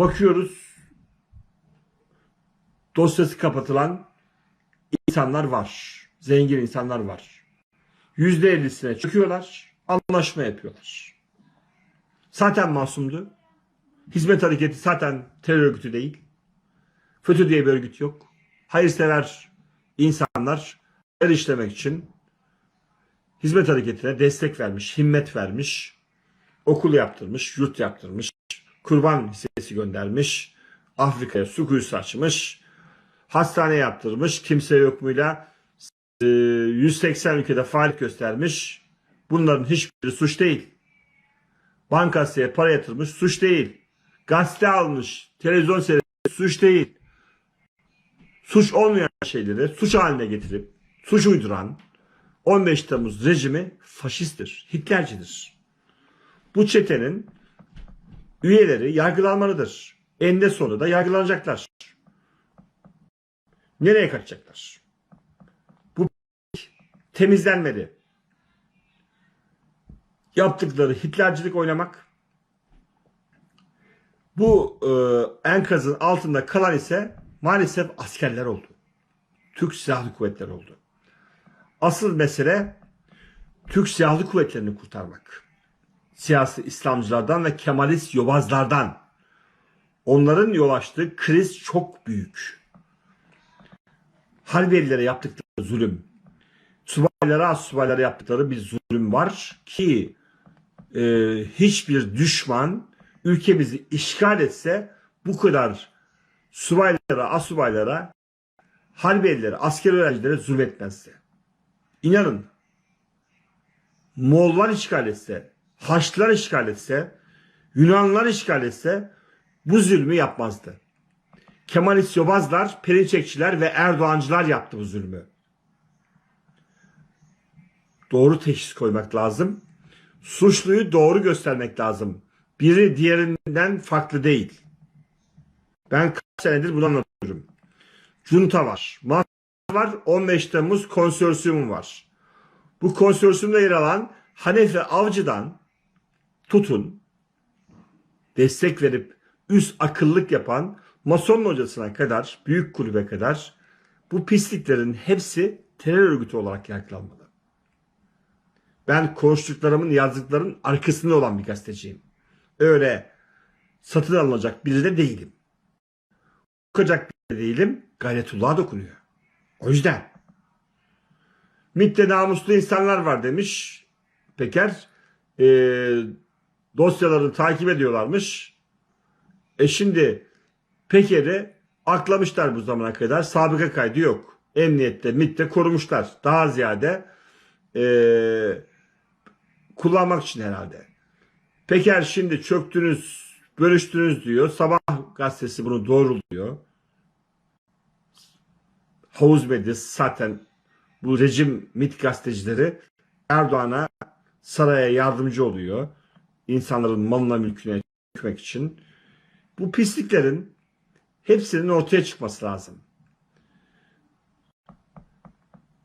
Bakıyoruz dosyası kapatılan insanlar var. Zengin insanlar var. Yüzde ellisine çıkıyorlar. Anlaşma yapıyorlar. Zaten masumdu. Hizmet hareketi zaten terör örgütü değil. FETÖ diye bir örgüt yok. Hayırsever insanlar hayır işlemek için hizmet hareketine destek vermiş, himmet vermiş, okul yaptırmış, yurt yaptırmış, kurban hissesi göndermiş, Afrika'ya su kuyusu açmış, hastane yaptırmış, kimse yok muyla e, 180 ülkede faaliyet göstermiş. Bunların hiçbiri suç değil. Bankasya para yatırmış suç değil. Gazete almış, televizyon seyretmiş suç değil. Suç olmayan şeyleri suç haline getirip suç uyduran 15 Temmuz rejimi faşisttir, Hitlercidir. Bu çetenin üyeleri yargılanmalıdır. Eninde sonunda yargılanacaklar. Nereye kaçacaklar? Bu temizlenmeli. Yaptıkları Hitlercilik oynamak. Bu e, enkazın altında kalan ise maalesef askerler oldu. Türk Silahlı Kuvvetleri oldu. Asıl mesele Türk Silahlı Kuvvetleri'ni kurtarmak. Siyasi İslamcılardan ve Kemalist yobazlardan. Onların yol açtığı kriz çok büyük. Harbiyelilere yaptıkları zulüm, subaylara, astsubaylara yaptıkları bir zulüm var ki e, hiçbir düşman ülkemizi işgal etse bu kadar subaylara, asubaylara, harbiyelilere, asker öğrencilere zulmetmezdi. İnanın Moğollar işgal etse, Haçlılar işgal etse, Yunanlılar işgal etse bu zulmü yapmazdı. Kemalist Yobazlar, Perinçekçiler ve Erdoğancılar yaptı bu zulmü. Doğru teşhis koymak lazım. Suçluyu doğru göstermek lazım. Biri diğerinden farklı değil. Ben kaç senedir bunu anlatıyorum. Junta var. Mafya var. 15 Temmuz konsorsiyumu var. Bu konsorsiyumda yer alan Hanefi Avcı'dan tutun destek verip üst akıllık yapan Mason hocasına kadar, büyük kulübe kadar bu pisliklerin hepsi terör örgütü olarak yargılanmalı. Ben konuştuklarımın, yazdıklarımın arkasında olan bir gazeteciyim. Öyle satın alınacak biri de değilim. Okuyacak biri de değilim. Gayretullah'a dokunuyor. O yüzden. MİT'te namuslu insanlar var demiş Peker. E, dosyalarını takip ediyorlarmış. E şimdi Peker'i aklamışlar bu zamana kadar. Sabıka kaydı yok. Emniyette, MİT'te korumuşlar. Daha ziyade e, kullanmak için herhalde. Peker şimdi çöktünüz, bölüştünüz diyor. Sabah gazetesi bunu doğruluyor. Havuz medyası zaten bu rejim MİT gazetecileri Erdoğan'a saraya yardımcı oluyor. İnsanların malına mülküne çökmek için. Bu pisliklerin hepsinin ortaya çıkması lazım.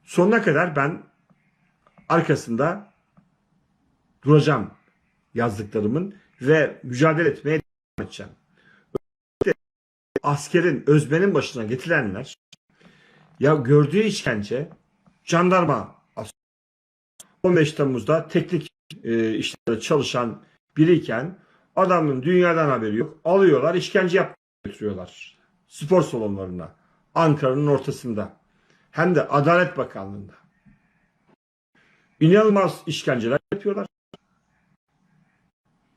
Sonuna kadar ben arkasında duracağım yazdıklarımın ve mücadele etmeye devam edeceğim. Askerin, özmenin başına getirilenler ya gördüğü işkence jandarma 15 Temmuz'da teknik e, işlerde çalışan biriyken adamın dünyadan haberi yok. Alıyorlar işkence yapmaya götürüyorlar. Spor salonlarına. Ankara'nın ortasında. Hem de Adalet Bakanlığı'nda. İnanılmaz işkenceler yapıyorlar.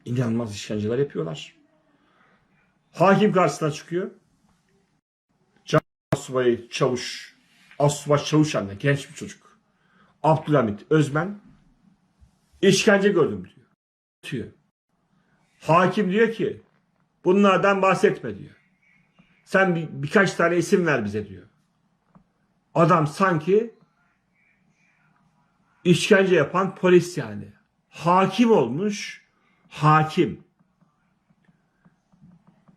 İnanılmaz işkenceler yapıyorlar. Hakim karşısına çıkıyor. Can Subayı Çavuş, Asubay Çavuş anne, genç bir çocuk. Abdülhamit Özmen işkence gördüm diyor. diyor. Hakim diyor ki bunlardan bahsetme diyor. Sen bir, birkaç tane isim ver bize diyor. Adam sanki işkence yapan polis yani. Hakim olmuş, hakim.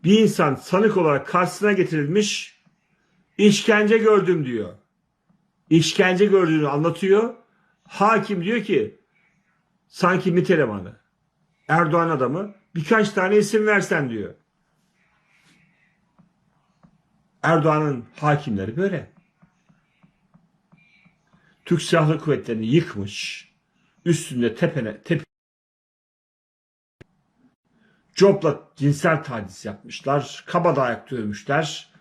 Bir insan sanık olarak karşısına getirilmiş, işkence gördüm diyor. İşkence gördüğünü anlatıyor. Hakim diyor ki, sanki MİT elemanı, Erdoğan adamı birkaç tane isim versen diyor. Erdoğan'ın hakimleri böyle. Türk Silahlı Kuvvetleri'ni yıkmış, üstünde tepene, tepe, Cop'la cinsel taciz yapmışlar, kabadayak dövmüşler.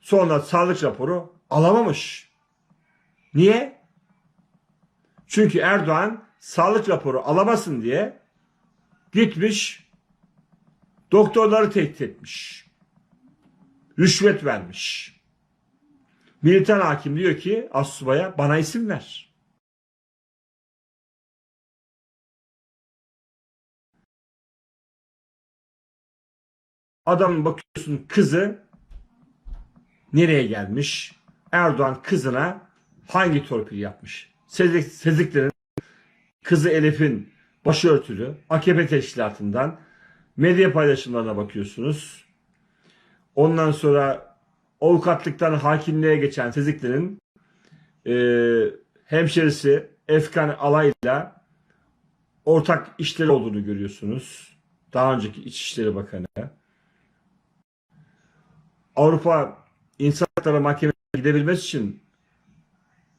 Sonra sağlık raporu alamamış. Niye? Çünkü Erdoğan sağlık raporu alamasın diye gitmiş doktorları tehdit etmiş. Rüşvet vermiş. Militan hakim diyor ki Assubaya bana isim ver. Adamın bakıyorsun kızı nereye gelmiş? Erdoğan kızına hangi torpil yapmış? Sezik, Seziklerin kızı Elif'in başörtülü AKP teşkilatından medya paylaşımlarına bakıyorsunuz. Ondan sonra avukatlıktan hakimliğe geçen Seziklerin e, hemşerisi Efkan Alay'la ortak işleri olduğunu görüyorsunuz. Daha önceki İçişleri Bakanı. Avrupa İnsan Hakları Mahkemesi'ne gidebilmesi için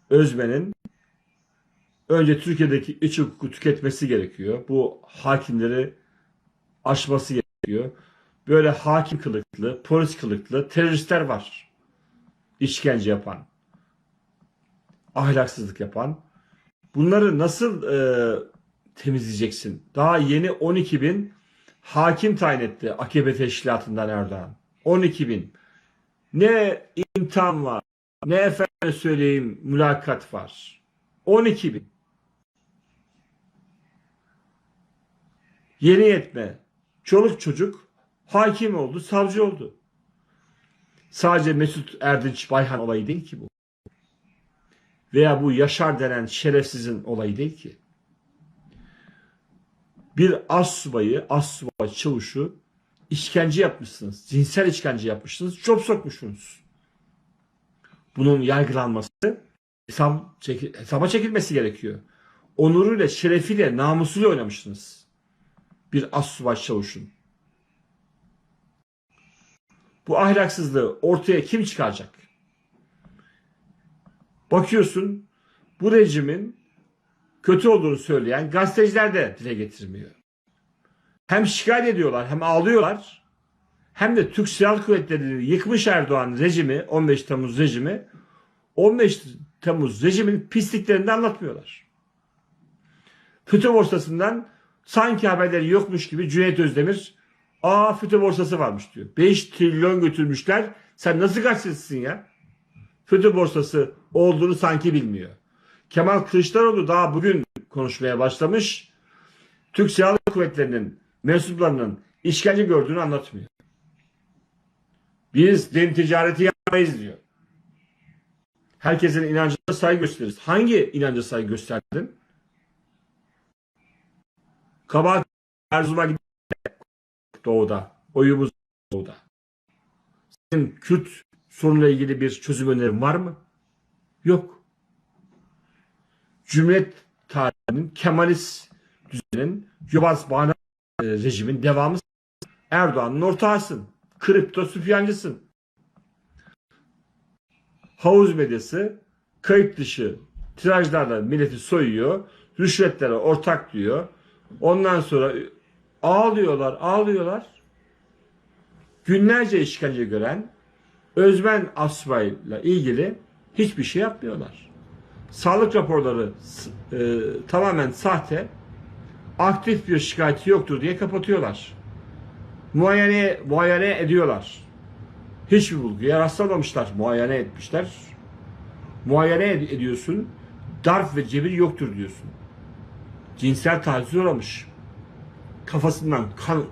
Özmen'in önce Türkiye'deki iç hukuku tüketmesi gerekiyor. Bu hakimleri aşması gerekiyor. Böyle hakim kılıklı, polis kılıklı teröristler var. İşkence yapan, ahlaksızlık yapan. Bunları nasıl e, temizleyeceksin? Daha yeni 12 bin hakim tayin etti AKP teşkilatından Erdoğan. 12 bin. Ne imtihan var, ne efendim söyleyeyim mülakat var. 12 bin. Yeni yetme, çoluk çocuk hakim oldu, savcı oldu. Sadece Mesut Erdinç Bayhan olayı değil ki bu. Veya bu Yaşar denen şerefsizin olayı değil ki. Bir assubayı, assubay çavuşu işkence yapmışsınız. Cinsel işkence yapmışsınız. Çok sokmuşsunuz. Bunun yargılanması hesap, çekil, hesaba çekilmesi gerekiyor. Onuruyla, şerefiyle, namusuyla oynamışsınız. Bir assubay çavuşun. Bu ahlaksızlığı ortaya kim çıkaracak? Bakıyorsun bu rejimin kötü olduğunu söyleyen gazeteciler de dile getirmiyor. Hem şikayet ediyorlar hem ağlıyorlar. Hem de Türk Silahlı Kuvvetleri'ni yıkmış Erdoğan rejimi 15 Temmuz rejimi 15 Temmuz rejimin pisliklerini de anlatmıyorlar. FETÖ borsasından sanki haberleri yokmuş gibi Cüneyt Özdemir aa FETÖ borsası varmış diyor. 5 trilyon götürmüşler. Sen nasıl gazetecisin ya? FETÖ borsası olduğunu sanki bilmiyor. Kemal Kılıçdaroğlu daha bugün konuşmaya başlamış. Türk Silahlı Kuvvetleri'nin mensuplarının işkence gördüğünü anlatmıyor. Biz din ticareti yapmayız diyor. Herkesin inancına saygı gösteririz. Hangi inanca saygı gösterdin? Kabahat Erzurum'a gidiyor doğuda. Oyumuz doğuda. Senin Kürt sorunla ilgili bir çözüm önerin var mı? Yok. Cumhuriyet tarihinin Kemalist düzenin Yobaz Bana e, rejimin devamı Erdoğan'ın ortağısın. Kripto süfyancısın. Havuz medyası kayıt dışı tirajlarla milleti soyuyor. Rüşvetlere ortak diyor. Ondan sonra ağlıyorlar, ağlıyorlar. Günlerce işkence gören Özmen Asbay'la ilgili hiçbir şey yapmıyorlar. Sağlık raporları e, tamamen sahte aktif bir şikayeti yoktur diye kapatıyorlar. Muayene, muayene ediyorlar. Hiçbir bulguya rastlamamışlar. Muayene etmişler. Muayene ed- ediyorsun. Darp ve cebir yoktur diyorsun. Cinsel taciz uğramış. Kafasından kan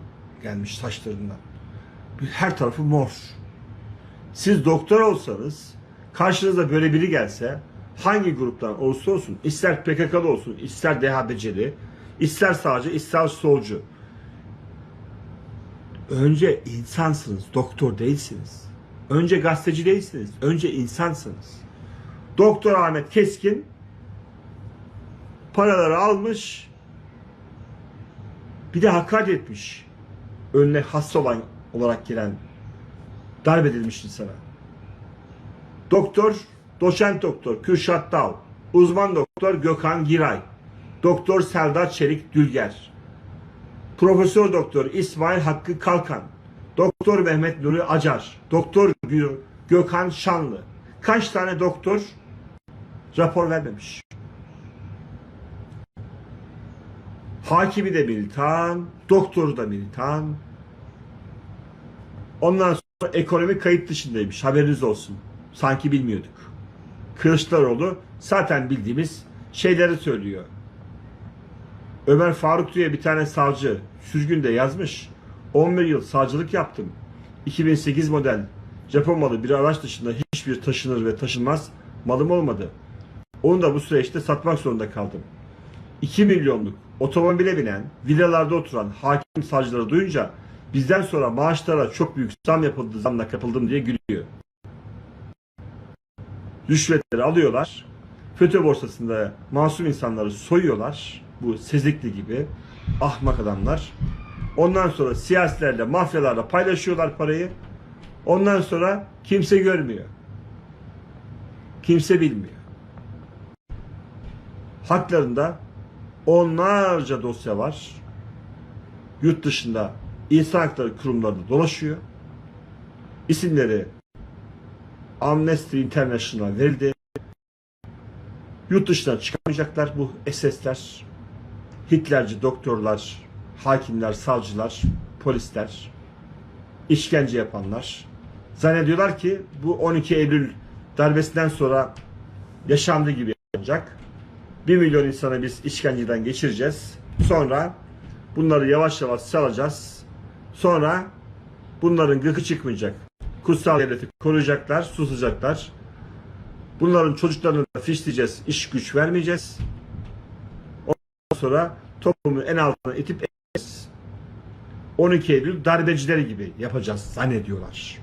gelmiş saçlarından. Her tarafı mor. Siz doktor olsanız karşınıza böyle biri gelse hangi gruptan olursa olsun ister PKK'lı olsun ister DHBC'li ister sağcı ister solcu önce insansınız doktor değilsiniz. Önce gazeteci değilsiniz. Önce insansınız. Doktor Ahmet Keskin paraları almış bir de hakaret etmiş. Önüne hasta olan olarak gelen darp edilmiş insana. Doktor, doçent doktor Kürşat Dal, uzman doktor Gökhan Giray, doktor Serdar Çelik Dülger, Profesör Doktor İsmail Hakkı Kalkan, Doktor Mehmet Nuri Acar, Doktor Gö- Gökhan Şanlı. Kaç tane doktor rapor vermemiş? Hakimi de militan, doktoru da militan. Ondan sonra ekonomi kayıt dışındaymış. Haberiniz olsun. Sanki bilmiyorduk. Kılıçdaroğlu zaten bildiğimiz şeyleri söylüyor. Ömer Faruk diye bir tane savcı sürgünde yazmış. 11 yıl savcılık yaptım. 2008 model Japon malı bir araç dışında hiçbir taşınır ve taşınmaz malım olmadı. Onu da bu süreçte satmak zorunda kaldım. 2 milyonluk otomobile binen, villalarda oturan hakim savcıları duyunca bizden sonra maaşlara çok büyük zam yapıldı, zamla kapıldım diye gülüyor. Rüşvetleri alıyorlar. FETÖ borsasında masum insanları soyuyorlar. Bu Sezikli gibi ahmak adamlar. Ondan sonra siyasilerle, mafyalarla paylaşıyorlar parayı. Ondan sonra kimse görmüyor. Kimse bilmiyor. Haklarında onlarca dosya var. Yurt dışında insan hakları kurumlarında dolaşıyor. İsimleri Amnesty International'a verildi. Yurt dışına çıkamayacaklar bu SS'ler. Hitlerci doktorlar, hakimler, savcılar, polisler, işkence yapanlar. Zannediyorlar ki bu 12 Eylül darbesinden sonra yaşandığı gibi olacak. 1 milyon insanı biz işkenceden geçireceğiz. Sonra bunları yavaş yavaş salacağız. Sonra bunların gıkı çıkmayacak. Kutsal devleti koruyacaklar, susacaklar. Bunların çocuklarını da fişleyeceğiz, iş güç vermeyeceğiz. Ondan sonra toplumu en altına itip edeceğiz. 12 Eylül darbecileri gibi yapacağız zannediyorlar.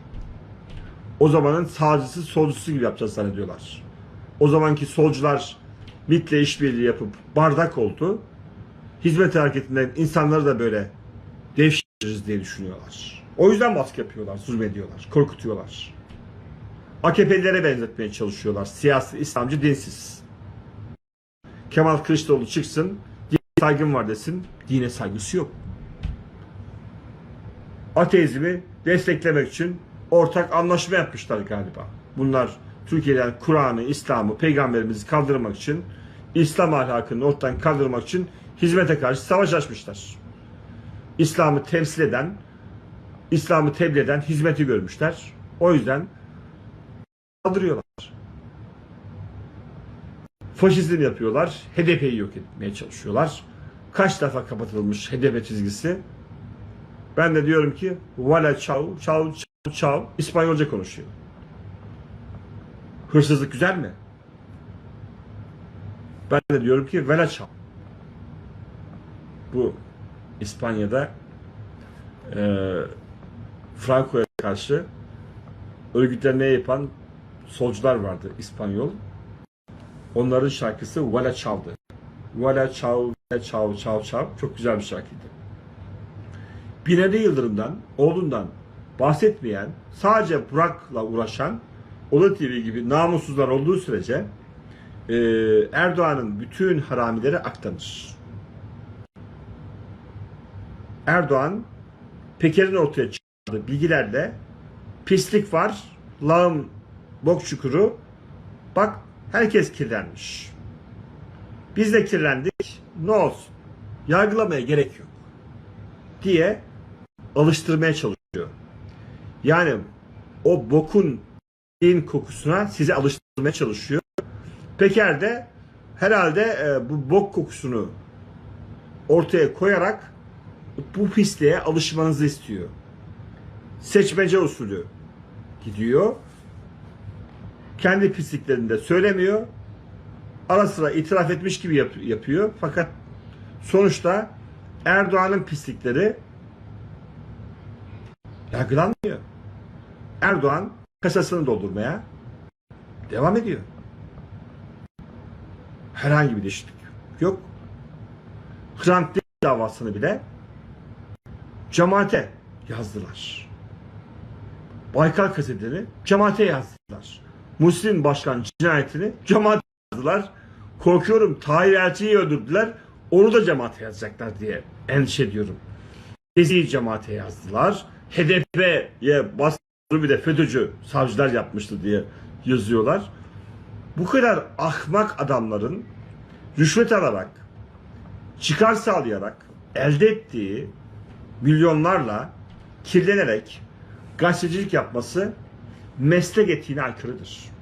O zamanın sağcısı solcusu gibi yapacağız zannediyorlar. O zamanki solcular MIT'le işbirliği yapıp bardak oldu. Hizmet hareketinden insanları da böyle devşiririz diye düşünüyorlar. O yüzden baskı yapıyorlar, zulmediyorlar, korkutuyorlar. AKP'lilere benzetmeye çalışıyorlar. Siyasi, İslamcı, dinsiz. Kemal Kılıçdaroğlu çıksın, dine saygım var desin. Dine saygısı yok. Ateizmi desteklemek için ortak anlaşma yapmışlar galiba. Bunlar Türkiye'den Kur'an'ı, İslam'ı, peygamberimizi kaldırmak için, İslam ahlakını ortadan kaldırmak için hizmete karşı savaş açmışlar. İslam'ı temsil eden, İslam'ı tebliğ eden hizmeti görmüşler. O yüzden kaldırıyorlar. Faşizm yapıyorlar. HDP'yi yok etmeye çalışıyorlar. Kaç defa kapatılmış HDP çizgisi. Ben de diyorum ki Vala çav, çav, çav, çav İspanyolca konuşuyor. Hırsızlık güzel mi? Ben de diyorum ki Vela çav. Bu İspanya'da e, Franco'ya karşı örgütlenmeye yapan solcular vardı İspanyol. Onların şarkısı Vala Çav'dı. Vala Çav, Vala Çav, Çav, Çav. Çok güzel bir şarkıydı. Binali Yıldırım'dan, oğlundan bahsetmeyen, sadece Burak'la uğraşan Ola TV gibi namussuzlar olduğu sürece e, Erdoğan'ın bütün haramileri aktanır. Erdoğan Peker'in ortaya çıkardığı bilgilerle pislik var, lağım bok çukuru, bak herkes kirlenmiş. Biz de kirlendik, ne olsun, yargılamaya gerek yok diye alıştırmaya çalışıyor. Yani o bokun in kokusuna sizi alıştırmaya çalışıyor. Peker de herhalde e, bu bok kokusunu ortaya koyarak bu pisliğe alışmanızı istiyor. Seçmece usulü gidiyor. Kendi pisliklerini de söylemiyor. Ara sıra itiraf etmiş gibi yap- yapıyor. Fakat sonuçta Erdoğan'ın pislikleri yargılanmıyor. Erdoğan kasasını doldurmaya devam ediyor. Herhangi bir değişiklik yok. Hrant Dink davasını bile cemaate yazdılar. Baykal kasetini cemaate yazdılar. Muhsin Başkan cinayetini cemaat yazdılar. Korkuyorum Tahir Elçi'yi öldürdüler. Onu da cemaate yazacaklar diye endişe ediyorum. Gezi'yi cemaate yazdılar. HDP'ye baskı bir de FETÖ'cü savcılar yapmıştı diye yazıyorlar. Bu kadar ahmak adamların rüşvet alarak, çıkar sağlayarak elde ettiği milyonlarla kirlenerek gazetecilik yapması meslek etiğine aykırıdır.